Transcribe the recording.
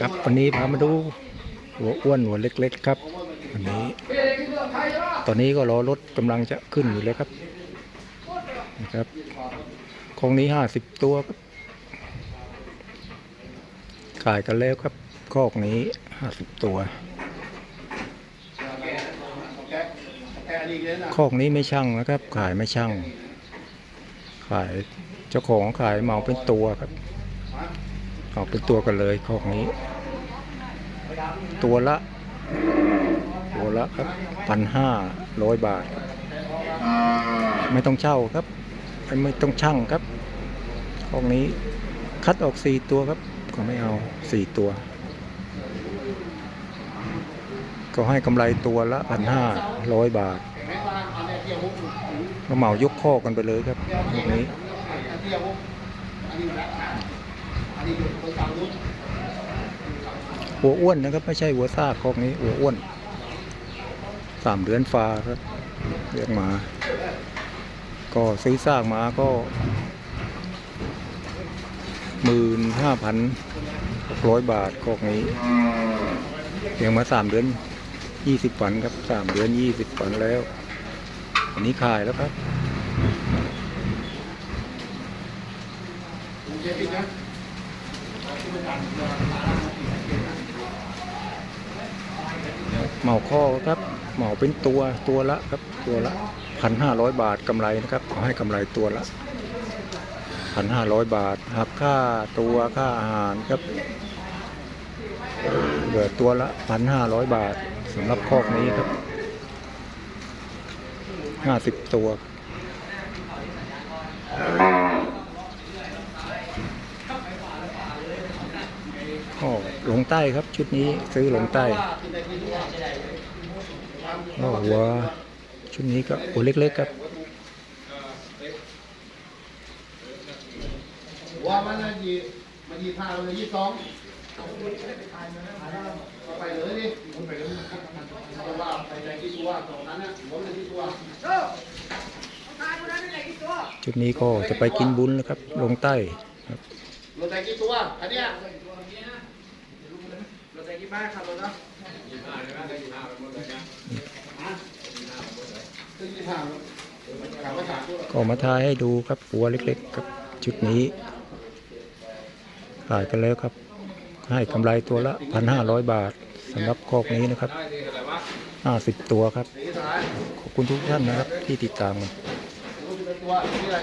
ครับวันนี้พามาดูหัวอ้วนหัวเล็ก ๆ ครับวันนี้ ตอนนี้ก็รอรถกำลังจะขึ้นอยู่เลยครับนะครับของนี้ห้าสิบตัวครับขายกันแล้วครับคอกนี้ห้าสิบตัวคอกนี้ไม่ช่างนะครับ ขายไม่ช่าง ขายเจ้าของขายเมาเป็นตัวครับ ออกเป็นตัวกันเลยคอกนี้ ตัวละ ตัวละครับพันห้าร้อยบาท ไม่ต้องเช่าครับไม่ต้องช่างครับคอกนี้คัดออกสี่ตัวครับ ก็ไม่เอาสี่ตัว ก็ให้กำไรตัวละพันห้าร้อยบาทก็เหมายกข้อกันไปเลยครับพวกนี้ หัวอ้วนนะครับ ไม่ใช่หัวซากคอกนี้หัวอ้วนสามเดือนฟ้าครับเรียกมา ก็ซื้อซากมาก็หมื่นห้าพันหกร้อยบาทคอกนี้เลี้ยงมาสามเดือนยี่สิบวันครับสามเดือนยี่สิบวันแล้ว อันนี้ขายแล้วครับ เหมาข้อครับ เหมาเป็นตัวตัวละครับตัวละพันห้าร้อยบาทกำไรนะครับขอให้กำไรตัวละพันห้าร้อยบาทหักค่าตัวค่าอาหารครับเหลือตัวละพันห้าร้อยบาทสำหรับคอกนี้ครับห้าสิบตัว ก็ลงใต้ครับชุดนี้ซื้อลงใต้ก็หัวชุดนี้ก็หัวเล็กๆครับว่ามันน่ะยีมันยีผ้าเลยยี่สองไปเลยดิไปเลยเพราะว่าไปในที่ตัวตรงนั้นนะผมในที่ตัวชุดนี้ก็จะไปกินบุญแล้วครับ ลงใต้ครับรถในที่ตัวอันเนี้ยรถ ในที่บ้านขับรถนะยี่ห้าเลยนะยี่ห้าไปหมดเลยนะขึ้นยี่ห้าขับมาสามตัวก็มาทายให้ดูครับหัวเล็กๆครับชุดนี้ขายกันแล้วครับ ให้กำไรตัวละพันห้าร้อยบาทสำหรับคอกนี้นะครับห้าสิบตัวครับสีสายขอบคุณทุกท่านนะครับที่ติดตามตัวนี่แหละ